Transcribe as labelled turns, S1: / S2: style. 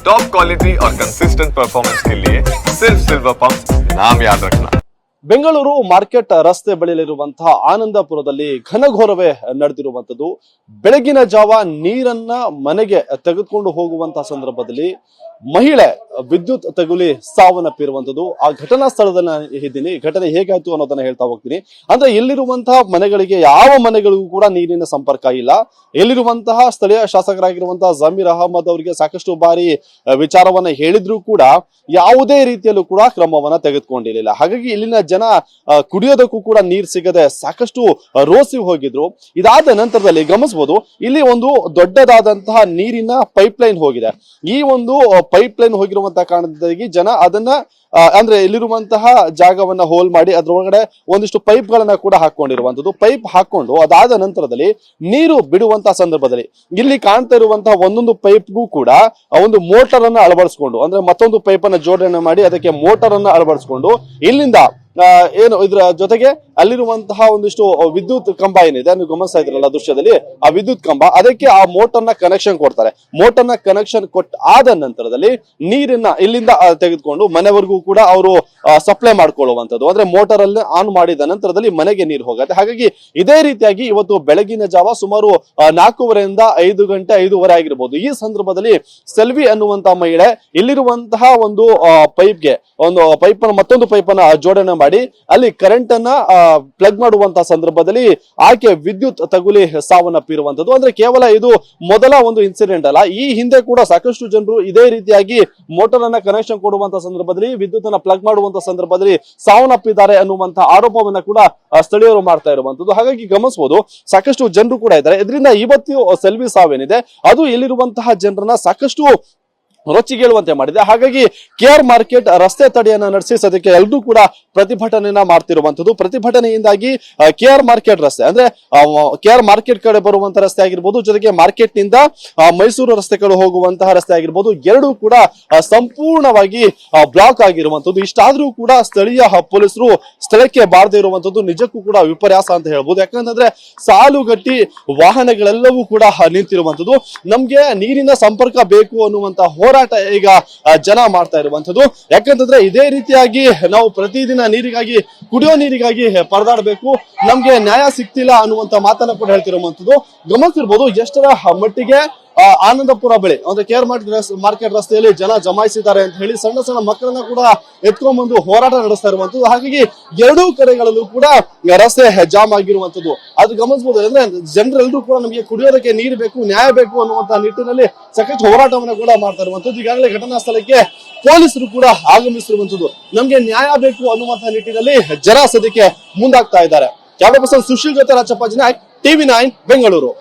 S1: Top quality और consistent performance के लिए सिर्फ सिल्वर पंप नाम याद रखना
S2: ಬೆಂಗಳೂರು ಮಾರ್ಕೆಟ್ ರಸ್ತೆ ಬಳಿಯಲ್ಲಿರುವಂತಹ ಆನಂದಪುರದಲ್ಲಿ ಘನಘೋರವೇ ನಡೆದಿರುವಂತದ್ದು ಬೆಳಗಿನ ಜಾವ ನೀರನ್ನ ಮನೆಗೆ ತೆಗೆದುಕೊಂಡು ಹೋಗುವಂತಹ ಸಂದರ್ಭದಲ್ಲಿ ಮಹಿಳೆ ವಿದ್ಯುತ್ ತಗುಲಿ ಸಾವನ್ನಪ್ಪಿರುವಂತದ್ದು ಆ ಘಟನಾ ಸ್ಥಳದಲ್ಲಿ ಇದ್ದೀನಿ ಘಟನೆ ಹೇಗಾಯ್ತು ಅನ್ನೋದನ್ನ ಹೇಳ್ತಾ ಹೋಗ್ತೀನಿ. ಅಂದ್ರೆ ಎಲ್ಲಿರುವಂತಹ ಮನೆಗಳಿಗೆ ಯಾವ ಮನೆಗಳಿಗೂ ಕೂಡ ನೀರಿನ ಸಂಪರ್ಕ ಇಲ್ಲ. ಎಲ್ಲಿರುವಂತಹ ಸ್ಥಳೀಯ ಶಾಸಕರಾಗಿರುವಂತಹ ಜಮೀರ್ ಅಹಮದ್ ಅವರಿಗೆ ಸಾಕಷ್ಟು ಬಾರಿ ವಿಚಾರವನ್ನ ಹೇಳಿದ್ರು ಕೂಡ ಯಾವುದೇ ರೀತಿಯಲ್ಲೂ ಕೂಡ ಕ್ರಮವನ್ನ ತೆಗೆದುಕೊಂಡಿರಲಿಲ್ಲ. ಹಾಗಾಗಿ ಇಲ್ಲಿನ ಜನ ಕುಡಿಯೋದಕ್ಕೂ ಕೂಡ ನೀರು ಸಿಗದೆ ಸಾಕಷ್ಟು ರೋಸಿ ಹೋಗಿದ್ರು. ಇದಾದ ನಂತರದಲ್ಲಿ ಗಮನಿಸಬಹುದು ಇಲ್ಲಿ ಒಂದು ದೊಡ್ಡದಾದಂತಹ ನೀರಿನ ಪೈಪ್ ಲೈನ್ ಹೋಗಿದೆ. ಈ ಒಂದು ಪೈಪ್ ಲೈನ್ ಹೋಗಿರುವಂತಹ ಕಾರಣದಿಂದಾಗಿ ಜನ ಅದನ್ನ ಅಂದ್ರೆ ಇಲ್ಲಿರುವಂತಹ ಜಾಗವನ್ನ ಹೋಲ್ ಮಾಡಿ ಅದರೊಳಗಡೆ ಒಂದಿಷ್ಟು ಪೈಪ್ ಗಳನ್ನ ಕೂಡ ಹಾಕೊಂಡಿರುವಂತದ್ದು ಪೈಪ್ ಹಾಕೊಂಡು ಅದಾದ ನಂತರದಲ್ಲಿ ನೀರು ಬಿಡುವಂತಹ ಸಂದರ್ಭದಲ್ಲಿ ಇಲ್ಲಿ ಕಾಣ್ತಾ ಇರುವಂತಹ ಒಂದೊಂದು ಪೈಪ್ಗೂ ಕೂಡ ಒಂದು ಮೋಟರ್ ಅನ್ನ ಅಳವಡಿಸಿಕೊಂಡು, ಅಂದ್ರೆ ಮತ್ತೊಂದು ಪೈಪ್ ಅನ್ನ ಜೋಡಣೆ ಮಾಡಿ ಅದಕ್ಕೆ ಮೋಟರ್ ಅನ್ನ ಅಳವಡಿಸಿಕೊಂಡು ಇಲ್ಲಿಂದ ಏನು, ಇದರ ಜೊತೆಗೆ ಅಲ್ಲಿರುವಂತಹ ಒಂದಿಷ್ಟು ವಿದ್ಯುತ್ ಕಂಬ ಏನಿದೆ ನೀವು ಗಮನಿಸ್ತಾ ಇದ್ರಲ್ಲ ದೃಶ್ಯದಲ್ಲಿ, ಆ ವಿದ್ಯುತ್ ಕಂಬ, ಅದಕ್ಕೆ ಆ ಮೋಟರ್ನ ಕನೆಕ್ಷನ್ ಕೊಡ್ತಾರೆ. ಮೋಟರ್ನ ಕನೆಕ್ಷನ್ ಕೊಟ್ಟ ಆದ ನಂತರದಲ್ಲಿ ನೀರನ್ನ ಇಲ್ಲಿಂದ ತೆಗೆದುಕೊಂಡು ಮನೆವರೆಗೂ ಕೂಡ ಅವರು ಸಪ್ಲೈ ಮಾಡ್ಕೊಳ್ಳುವಂಥದ್ದು. ಅಂದ್ರೆ ಮೋಟರ್ ಅಲ್ಲಿ ಆನ್ ಮಾಡಿದ ನಂತರದಲ್ಲಿ ಮನೆಗೆ ನೀರು ಹೋಗುತ್ತೆ. ಹಾಗಾಗಿ ಇದೇ ರೀತಿಯಾಗಿ ಇವತ್ತು ಬೆಳಗಿನ ಜಾವ ಸುಮಾರು ನಾಲ್ಕೂವರೆಯಿಂದ ಐದು ಗಂಟೆ ಐದೂವರೆ ಆಗಿರ್ಬೋದು. ಈ ಸಂದರ್ಭದಲ್ಲಿ ಸೆಲ್ವಿ ಅನ್ನುವಂತಹ ಮಹಿಳೆ ಇಲ್ಲಿರುವಂತಹ ಒಂದು ಪೈಪ್ಗೆ ಒಂದು ಪೈಪ್ ಮತ್ತೊಂದು ಪೈಪ್ ಅನ್ನ ಜೋಡಣೆ ಮಾಡಿ ಅಲ್ಲಿ ಕರೆಂಟ್ ಅನ್ನ ಪ್ಲಗ್ ಮಾಡುವಂತಹ ಸಂದರ್ಭದಲ್ಲಿ ಆಕೆ ವಿದ್ಯುತ್ ತಗುಲಿ ಸಾವನ್ನಪ್ಪಿರುವಂತದ್ದು ಅಂದ್ರೆ ಕೇವಲ ಇದು ಮೊದಲ ಒಂದು ಇನ್ಸಿಡೆಂಟ್ ಅಲ್ಲ. ಈ ಹಿಂದೆ ಕೂಡ ಸಾಕಷ್ಟು ಜನರು ಇದೇ ರೀತಿಯಾಗಿ ಮೋಟರ್ ಅನ್ನ ಕನೆಕ್ಷನ್ ಕೊಡುವಂತಹ ಸಂದರ್ಭದಲ್ಲಿ, ವಿದ್ಯುತ್ ಅನ್ನ ಪ್ಲಗ್ ಮಾಡುವಂತಹ ಸಂದರ್ಭದಲ್ಲಿ ಸಾವನ್ನಪ್ಪಿದ್ದಾರೆ ಅನ್ನುವಂತಹ ಆರೋಪವನ್ನ ಕೂಡ ಸ್ಥಳೀಯರು ಮಾಡ್ತಾ ಇರುವಂತದ್ದು ಹಾಗಾಗಿ ಗಮನಿಸಬಹುದು ಸಾಕಷ್ಟು ಜನರು ಕೂಡ ಇದ್ದಾರೆ. ಇದರಿಂದ ಇವತ್ತು ಸೆಲ್ವಿ ಸಾವೇನಿದೆ. ಅದು ಇಲ್ಲಿರುವಂತಹ ಜನರನ್ನ ಸಾಕಷ್ಟು ರೊಚ್ಚಿಗೇಳುವಂತೆ ಮಾಡಿದೆ. ಹಾಗಾಗಿ ಕೆ ಆರ್ ಮಾರ್ಕೆಟ್ ರಸ್ತೆ ತಡೆಯನ್ನ ನಡೆಸಿ ಸದ್ಯಕ್ಕೆ ಎಲ್ಲರೂ ಕೂಡ ಪ್ರತಿಭಟನೆಯನ್ನ ಮಾಡ್ತಿರುವಂತದ್ದು ಪ್ರತಿಭಟನೆಯಿಂದಾಗಿ ಕೆ ಆರ್ ಮಾರ್ಕೆಟ್ ರಸ್ತೆ, ಅಂದ್ರೆ ಕೆ ಆರ್ ಮಾರ್ಕೆಟ್ ಕಡೆ ಬರುವಂತಹ ರಸ್ತೆ ಆಗಿರ್ಬೋದು, ಜೊತೆಗೆ ಮಾರ್ಕೆಟ್ನಿಂದ ಮೈಸೂರು ರಸ್ತೆ ಕಡೆ ಹೋಗುವಂತಹ ರಸ್ತೆ ಆಗಿರ್ಬೋದು, ಎರಡೂ ಕೂಡ ಸಂಪೂರ್ಣವಾಗಿ ಬ್ಲಾಕ್ ಆಗಿರುವಂತದ್ದು ಇಷ್ಟಾದ್ರೂ ಕೂಡ ಸ್ಥಳೀಯ ಪೊಲೀಸರು ಸ್ಥಳಕ್ಕೆ ಬಾರದೆ ಇರುವಂತದ್ದು ನಿಜಕ್ಕೂ ಕೂಡ ವಿಪರ್ಯಾಸ ಅಂತ ಹೇಳ್ಬೋದು. ಯಾಕಂತಂದ್ರೆ, ಸಾಲುಗಟ್ಟಿ ವಾಹನಗಳೆಲ್ಲವೂ ಕೂಡ ನಿಂತಿರುವಂತದ್ದು ನಮ್ಗೆ ನೀರಿನ ಸಂಪರ್ಕ ಬೇಕು ಅನ್ನುವಂತ ಹೋರಾಟ ಈಗ ಜನ ಮಾಡ್ತಾ ಇರುವಂತದ್ದು ಯಾಕಂತಂದ್ರೆ ಇದೇ ರೀತಿಯಾಗಿ ನಾವು ಪ್ರತಿದಿನ ನೀರಿಗಾಗಿ, ಕುಡಿಯೋ ನೀರಿಗಾಗಿ ಪರದಾಡಬೇಕು. ನಮ್ಗೆ ನ್ಯಾಯ ಸಿಗ್ತಿಲ್ಲ ಅನ್ನುವಂತ ಮಾತನ್ನ ಕೂಡ ಹೇಳ್ತಿರುವಂತದ್ದು ಗಮನಿಸಿರ್ಬೋದು, ಎಷ್ಟರ ಮಟ್ಟಿಗೆ ಆನಂದಪುರ ಬಳಿ, ಅಂದ್ರೆ ಕೇರ್ ಮಾರ್ಕೆಟ್ ರಸ್ತೆಯಲ್ಲಿ ಜನ ಜಮಾಯಿಸಿದ್ದಾರೆ ಅಂತ ಹೇಳಿ ಸಣ್ಣ ಸಣ್ಣ ಮಕ್ಕಳನ್ನ ಕೂಡ ಎತ್ಕೊಂಡ್ಬಂದು ಹೋರಾಟ ನಡೆಸ್ತಾ ಇರುವಂತದ್ದು ಹಾಗಾಗಿ ಎರಡೂ ಕಡೆಗಳಲ್ಲೂ ಕೂಡ, ರಸ್ತೆ ಜಾಮ್ ಆಗಿರುವಂತದ್ದು ಅದು ಗಮನಿಸಬಹುದು ಅಂದ್ರೆ ಜನರೆಲ್ಲರೂ ಕೂಡ ನಮಗೆ ಕುಡಿಯೋದಕ್ಕೆ ನೀರು ಬೇಕು, ನ್ಯಾಯ ಬೇಕು ಅನ್ನುವಂತಹ ನಿಟ್ಟಿನಲ್ಲಿ ಸಾಕಷ್ಟು ಹೋರಾಟವನ್ನು ಕೂಡ ಮಾಡ್ತಾ ಇರುವಂತದ್ದು ಈಗಾಗಲೇ ಘಟನಾ ಸ್ಥಳಕ್ಕೆ ಪೊಲೀಸರು ಕೂಡ ಆಗಮಿಸಿರುವಂತದ್ದು ನಮ್ಗೆ ನ್ಯಾಯ ಬೇಕು ಅನ್ನುವಂತಹ ನಿಟ್ಟಿನಲ್ಲಿ ಜನ ಸದ್ಯಕ್ಕೆ ಮುಂದಾಗ್ತಾ ಇದ್ದಾರೆ. ಕ್ಯಾಮ್ರಾ ಪರ್ಸನ್ ಸುಶೀಲ್ ಜೊತೆ ರಾಜಪ್ಪ ಟಿವಿ ನೈನ್, ಬೆಂಗಳೂರು.